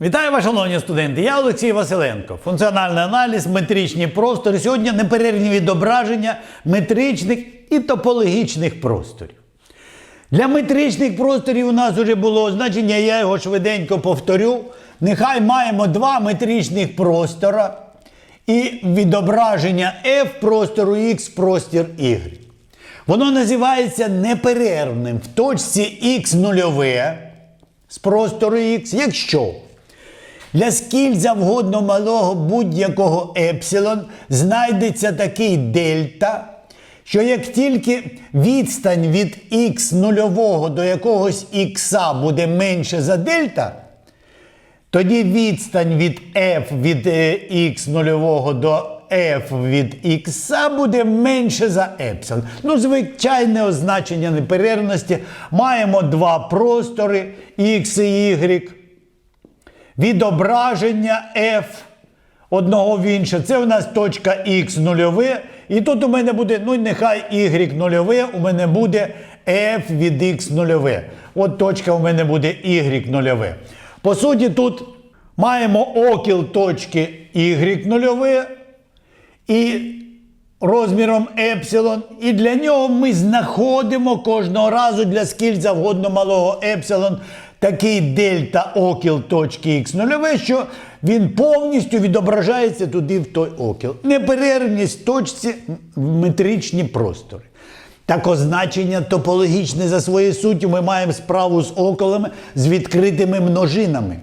Вітаю вас, шановні студенти! Я Олексій Василенко. Функціональний аналіз, метричні простори. Сьогодні неперервні відображення метричних і топологічних просторів. Для метричних просторів у нас вже було значення, я його швиденько повторю. Нехай маємо два метричних простора і відображення F простору X простір Y. Воно називається неперервним в точці X нульове з простору X, якщо для скіль завгодно малого будь-якого епсилон знайдеться такий дельта, що як тільки відстань від х нульового до якогось х буде менше за дельта, тоді відстань від f від х нульового до f від х буде менше за епсилон. Ну, звичайне означення неперервності. Маємо два простори x і y відображення f одного в інше. Це у нас точка x нульове. І тут у мене буде, ну нехай y нульове, у мене буде f від x нульове. От точка у мене буде y нульове. По суті, тут маємо окіл точки y нульове і розміром епсилон. І для нього ми знаходимо кожного разу для скіль завгодно малого епсилон такий дельта окіл точки х нульове, що він повністю відображається туди в той окіл. Неперервність точці в метричні простори. Так означення топологічне за своєю суттю ми маємо справу з околами з відкритими множинами.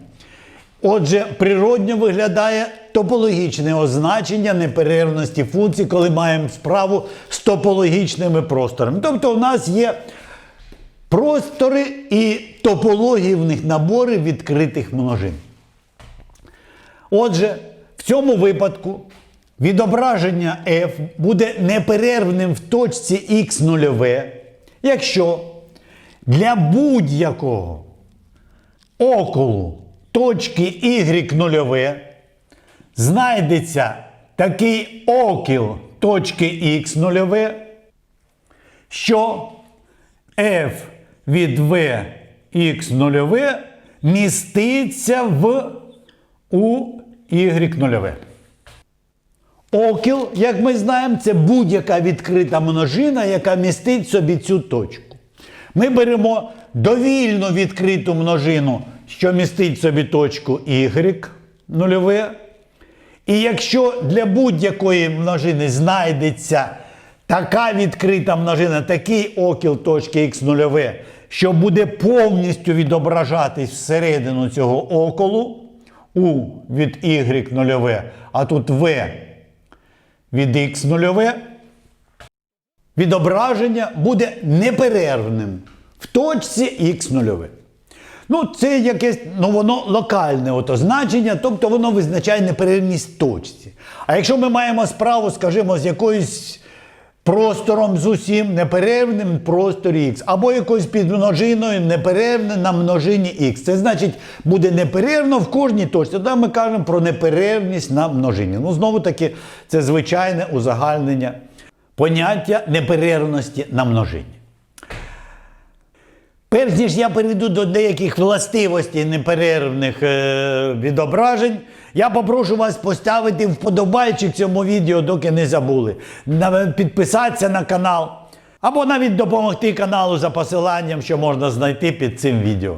Отже, природньо виглядає топологічне означення неперервності функцій, коли маємо справу з топологічними просторами. Тобто, у нас є простори і топології в них набори відкритих множин. Отже, в цьому випадку відображення f буде неперервним в точці x нульове, якщо для будь-якого околу точки y нульове знайдеться такий окіл точки x нульове, що f від v x нульове міститься в у y нульове. Окіл, як ми знаємо, це будь-яка відкрита множина, яка містить собі цю точку. Ми беремо довільно відкриту множину, що містить собі точку y нульове. І якщо для будь-якої множини знайдеться така відкрита множина, такий окіл точки х нульове, що буде повністю відображатись всередину цього околу, у від y нульове, а тут v від x нульове, відображення буде неперервним в точці х нульове. Ну, це якесь, ну воно локальне ото значення, тобто воно визначає неперервність точці. А якщо ми маємо справу, скажімо, з якоюсь простором з усім неперервним просторі Х, або якоюсь підмножиною неперервне на множині Х. Це значить, буде неперервно в кожній точці. Тоді ми кажемо про неперервність на множині. Ну, знову таки, це звичайне узагальнення поняття неперервності на множині. Перш ніж я перейду до деяких властивостей неперервних е, відображень, я попрошу вас поставити вподобайчик цьому відео, доки не забули. Підписатися на канал, або навіть допомогти каналу за посиланням, що можна знайти під цим відео.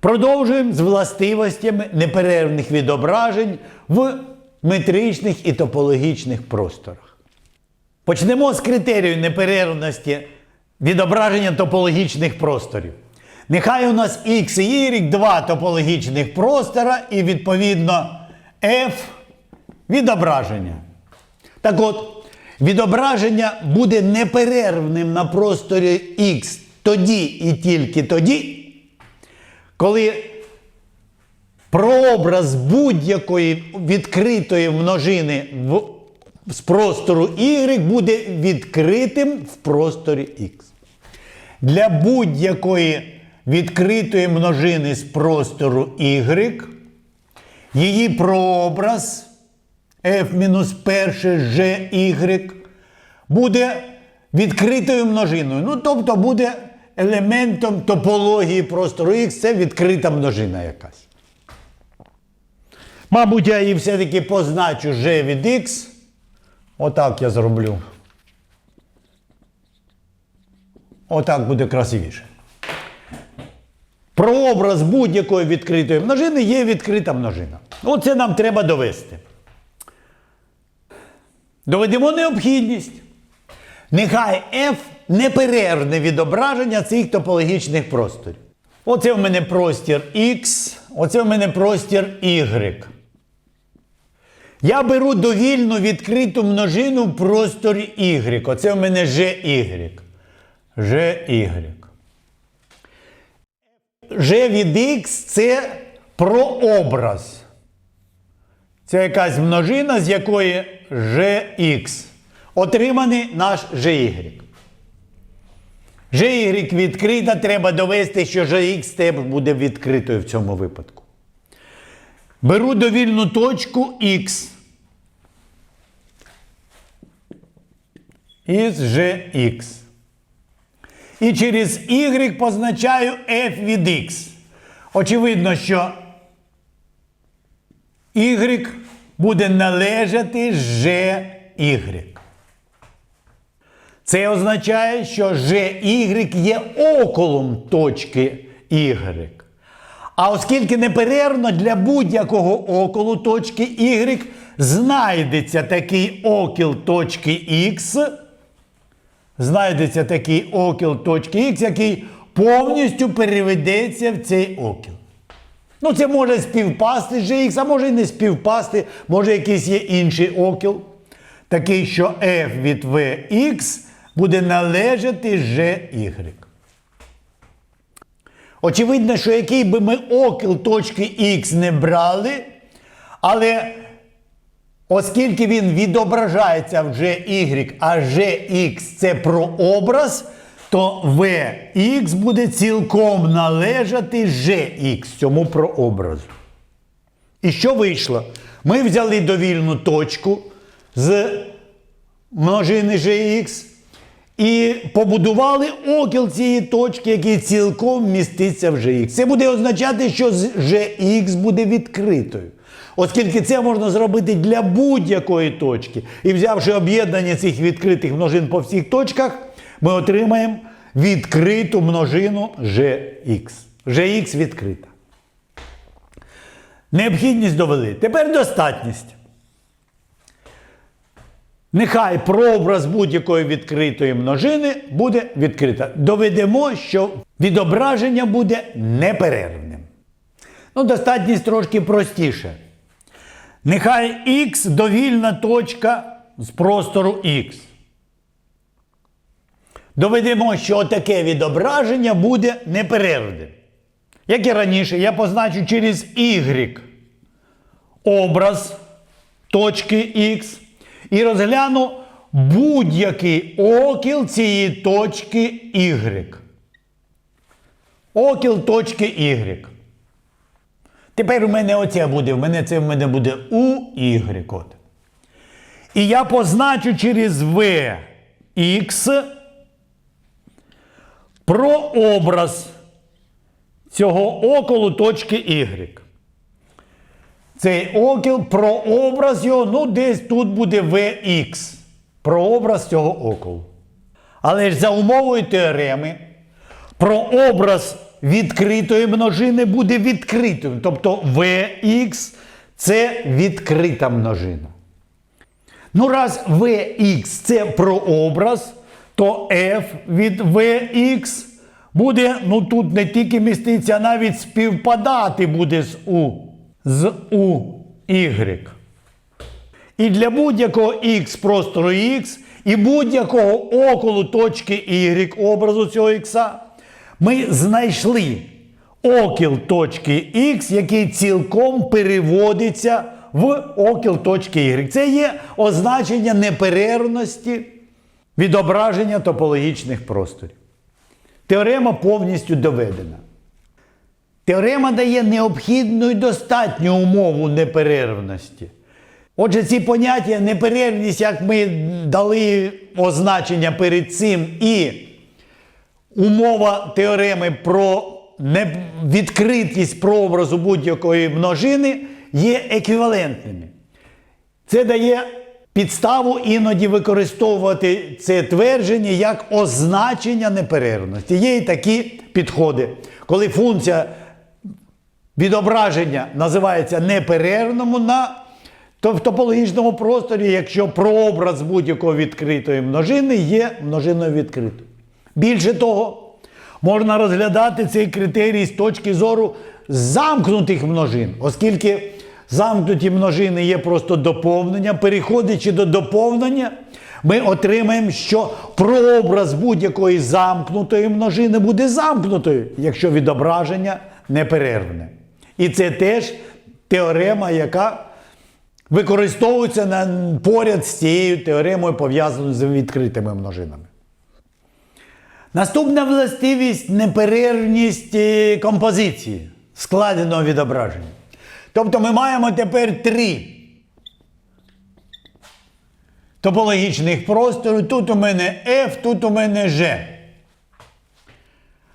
Продовжуємо з властивостями неперервних відображень в метричних і топологічних просторах. Почнемо з критерію неперервності відображення топологічних просторів. Нехай у нас X і Y два топологічних простора і відповідно F відображення. Так от, відображення буде неперервним на просторі X тоді і тільки тоді, коли прообраз будь-якої відкритої множини в, з простору Y буде відкритим в просторі X. Для будь-якої відкритої множини з простору Y її прообраз f-1 буде відкритою множиною. Ну, тобто буде елементом топології простору Х, це відкрита множина якась. Мабуть, я її все-таки позначу g від x. Отак я зроблю. Отак буде красивіше. Прообраз будь-якої відкритої множини є відкрита множина. Оце нам треба довести. Доведемо необхідність. Нехай F неперервне відображення цих топологічних просторів. Оце в мене простір X, оце в мене простір Y. Я беру довільну відкриту множину в просторі Y. Оце в мене GY. GY. G від X це прообраз. Це якась множина, з якої Gx. Отриманий наш GY. GY відкрита, треба довести, що GX теж буде відкритою в цьому випадку. Беру довільну точку X. Із GX. І через Y позначаю f від X. Очевидно, що Y буде належати GY. Це означає, що GY є околом точки Y. А оскільки неперервно для будь-якого околу точки Y знайдеться такий окіл точки X, знайдеться такий окіл точки X, який повністю переведеться в цей окіл. Ну, це може співпасти з GX, а може і не співпасти, може якийсь є інший окіл. Такий, що f від Vx буде належати GY. Очевидно, що який би ми окіл точки X не брали, але оскільки він відображається в GY, а GX це прообраз, то Vx буде цілком належати GX цьому прообразу. І що вийшло? Ми взяли довільну точку з множини GX і побудували окіл цієї точки, який цілком міститься в GX. Це буде означати, що GX буде відкритою. Оскільки це можна зробити для будь-якої точки. І взявши об'єднання цих відкритих множин по всіх точках, ми отримаємо відкриту множину GX. GX відкрита. Необхідність довели. Тепер достатність. Нехай прообраз будь-якої відкритої множини буде відкрита. Доведемо, що відображення буде неперервним. Ну, достатність трошки простіше. Нехай Х довільна точка з простору Х. Доведемо, що таке відображення буде неперервним. Як і раніше, я позначу через Y образ точки Х і розгляну будь-який окіл цієї точки Y. Окіл точки Y. Тепер у мене оце буде. У мене це в мене буде у Y. От. І я позначу через Vx прообраз цього околу точки Y. Цей окіл, прообраз його, ну десь тут буде Vx. Прообраз цього околу. Але ж за умовою теореми, прообраз відкритої множини буде відкритим. Тобто Vx це відкрита множина. Ну, раз Vx це прообраз, то f від Vx буде, ну тут не тільки міститься, а навіть співпадати буде з U. З у Y. І для будь-якого X простору X і будь-якого околу точки Y образу цього X ми знайшли окіл точки X, який цілком переводиться в окіл точки Y. Це є означення неперервності відображення топологічних просторів. Теорема повністю доведена. Теорема дає необхідну і достатню умову неперервності. Отже, ці поняття неперервність, як ми дали означення перед цим, і умова теореми про відкритість прообразу будь-якої множини є еквівалентними. Це дає підставу іноді використовувати це твердження як означення неперервності. Є і такі підходи, коли функція відображення називається неперервному на в топологічному просторі, якщо прообраз будь-якої відкритої множини є множиною відкритою. Більше того, можна розглядати цей критерій з точки зору замкнутих множин, оскільки замкнуті множини є просто доповнення. Переходячи до доповнення, ми отримаємо, що прообраз будь-якої замкнутої множини буде замкнутою, якщо відображення неперервне. І це теж теорема, яка використовується на, поряд з цією теоремою, пов'язаною з відкритими множинами. Наступна властивість неперервність е, композиції складеного відображення. Тобто ми маємо тепер три топологічних простору. Тут у мене F, тут у мене G.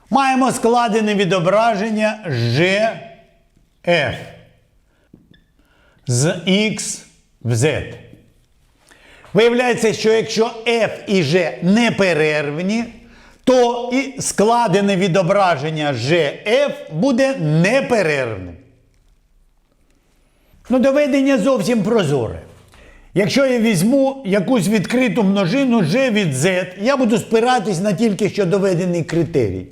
Маємо складене відображення GF з X в Z. Виявляється, що якщо F і G неперервні, то і складене відображення GF буде неперервним. Ну, доведення зовсім прозоре. Якщо я візьму якусь відкриту множину G від Z, я буду спиратись на тільки що доведений критерій.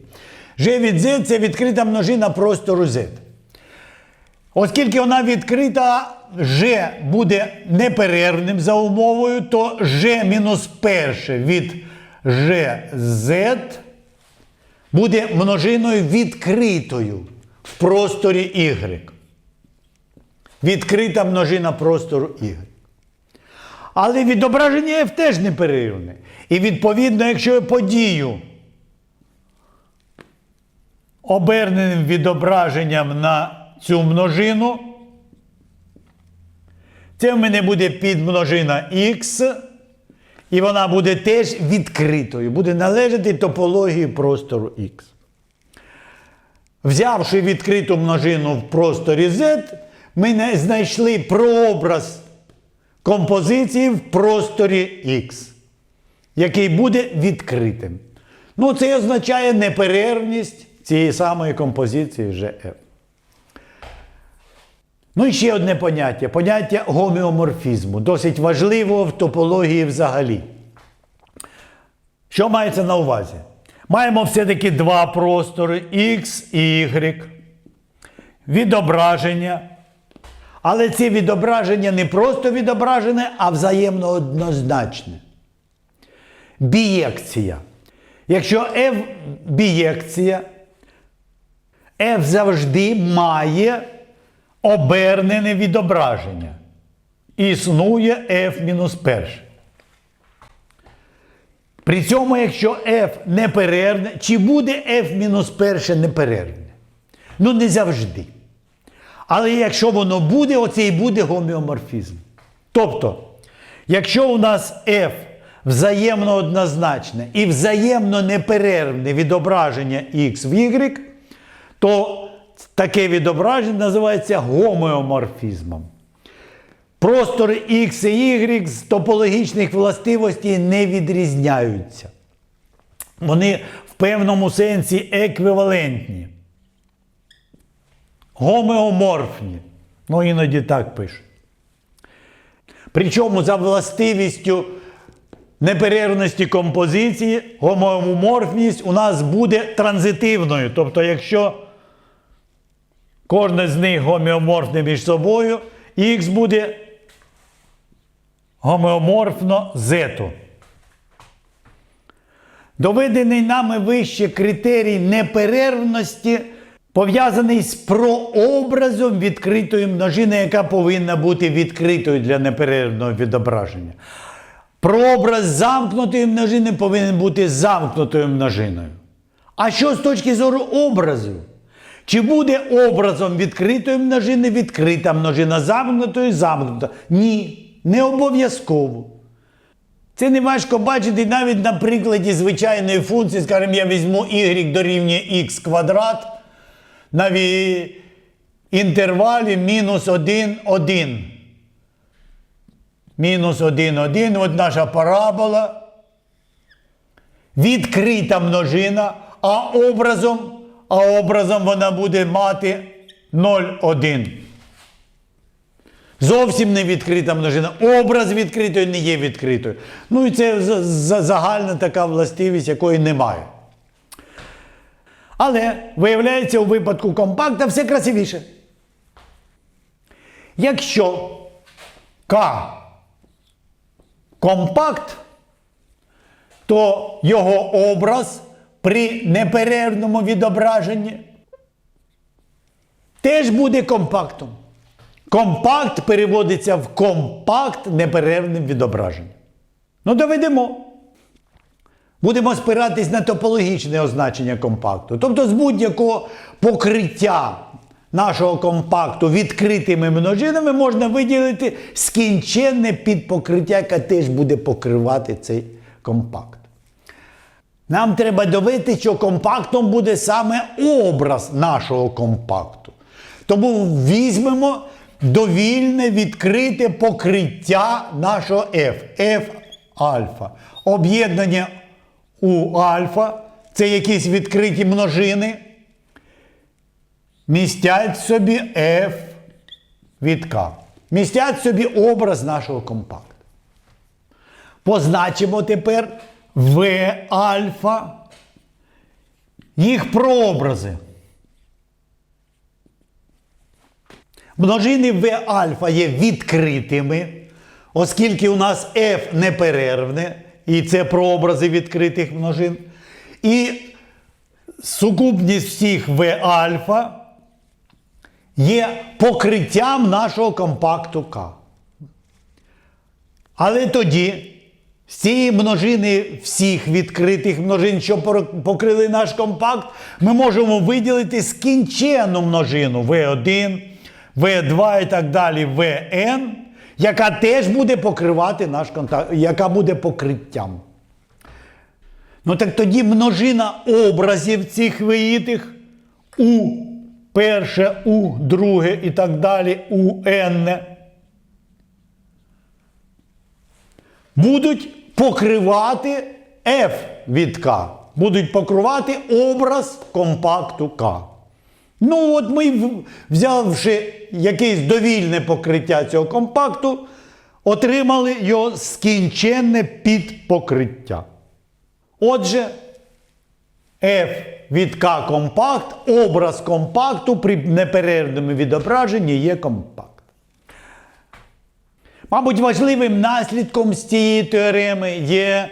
G від Z це відкрита множина простору Z. Оскільки вона відкрита, G буде неперервним за умовою, то G мінус перше від GZ буде множиною відкритою в просторі Y. Відкрита множина простору Y. Але відображення F теж неперервне. І відповідно, якщо я подію оберненим відображенням на цю множину, це в мене буде підмножина Х, і вона буде теж відкритою, буде належати топології простору Х. Взявши відкриту множину в просторі Z, ми знайшли прообраз композиції в просторі Х, який буде відкритим. Ну, це означає неперервність цієї самої композиції GF. Ну і ще одне поняття поняття гомеоморфізму, досить важливого в топології взагалі. Що мається на увазі? Маємо все-таки два простори X і Y, відображення. Але це відображення не просто відображене, а взаємно однозначне. Бієкція. Якщо F бієкція, F завжди має обернене відображення. Існує F-1. При цьому, якщо F неперервне, чи буде F-1 неперервне? Ну, не завжди. Але якщо воно буде, оце і буде гомеоморфізм. Тобто, якщо у нас F взаємно однозначне і взаємно неперервне відображення X в Y, то таке відображення називається гомеоморфізмом. Простори X і Y з топологічних властивостей не відрізняються. Вони в певному сенсі еквівалентні. Гомеоморфні. Ну, іноді так пишуть. Причому за властивістю неперервності композиції гомеоморфність у нас буде транзитивною. Тобто, якщо кожне з них гомеоморфне між собою, І х буде гомеоморфно зету. Доведений нами вище критерій неперервності пов'язаний з прообразом відкритої множини, яка повинна бути відкритою для неперервного відображення. Прообраз замкнутої множини повинен бути замкнутою множиною. А що з точки зору образу? Чи буде образом відкритої множини відкрита множина замкнутої замкнута? Ні, не обов'язково. Це не важко бачити навіть на прикладі звичайної функції, скажімо, я візьму y дорівнює x квадрат, навіть інтервалі мінус 1, 1. Мінус 1, 1. От наша парабола. Відкрита множина, а образом, а образом вона буде мати 0, 1. Зовсім не відкрита множина. Образ відкритої не є відкритою. Ну і це за- за- загальна така властивість, якої немає. Але виявляється, у випадку компакта все красивіше. Якщо К компакт, то його образ при неперервному відображенні теж буде компактом. Компакт переводиться в компакт неперервним відображенням. Ну, доведемо. Будемо спиратись на топологічне означення компакту. Тобто з будь-якого покриття нашого компакту відкритими множинами можна виділити скінченне підпокриття, яке теж буде покривати цей компакт. Нам треба довести, що компактом буде саме образ нашого компакту. Тому візьмемо довільне відкрите покриття нашого F. F альфа. Об'єднання у альфа це якісь відкриті множини. Містять собі F від К. Містять собі образ нашого компакту. Позначимо тепер В альфа. Їх прообрази. Множини В альфа є відкритими, оскільки у нас F неперервне, і це прообрази відкритих множин. І сукупність всіх В альфа є покриттям нашого компакту К. Але тоді з цієї множини всіх відкритих множин, що покрили наш компакт, ми можемо виділити скінчену множину V1, V2 і так далі, Vn, яка теж буде покривати наш контакт, яка буде покриттям. Ну так тоді множина образів цих виїтих у перше, у друге і так далі, у n будуть покривати F від К. Будуть покривати образ компакту К. Ну, от ми, взявши якесь довільне покриття цього компакту, отримали його скінченне підпокриття. Отже, F від К компакт, образ компакту при неперервному відображенні є компакт. Мабуть, важливим наслідком з цієї теореми є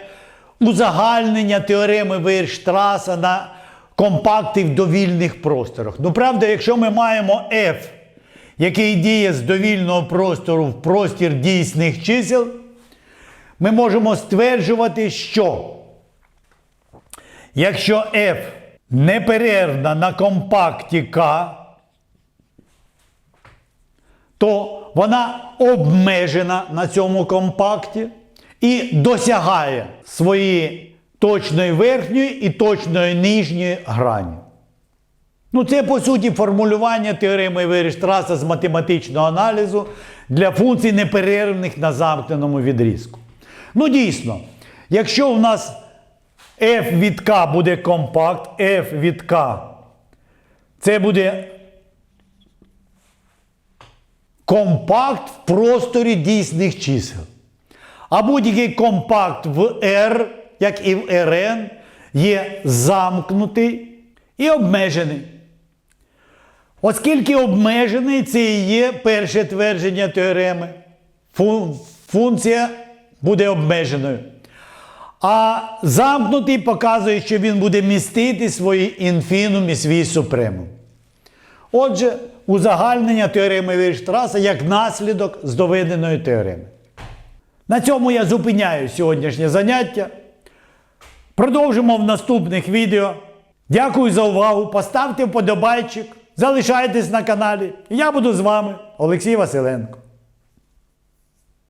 узагальнення теореми Вейрштраса на компакти в довільних просторах. Ну, правда, якщо ми маємо F, який діє з довільного простору в простір дійсних чисел, ми можемо стверджувати, що якщо F неперервна на компакті К, то вона обмежена на цьому компакті і досягає своєї точної верхньої і точної нижньої грані. Ну, це по суті формулювання теореми Вейрштраса з математичного аналізу для функцій неперервних на замкненому відрізку. Ну, дійсно, якщо у нас f від k буде компакт, f від k це буде компакт в просторі дійсних чисел. А будь-який компакт в R, як і в Rn, є замкнутий і обмежений. Оскільки обмежений, це і є перше твердження теореми. Функція буде обмеженою. А замкнутий показує, що він буде містити свої інфінум і свій супремум. Отже, узагальнення теореми Вейрштраса як наслідок з доведеної теореми. На цьому я зупиняю сьогоднішнє заняття. Продовжимо в наступних відео. Дякую за увагу. Поставте вподобайчик, залишайтесь на каналі. Я буду з вами, Олексій Василенко.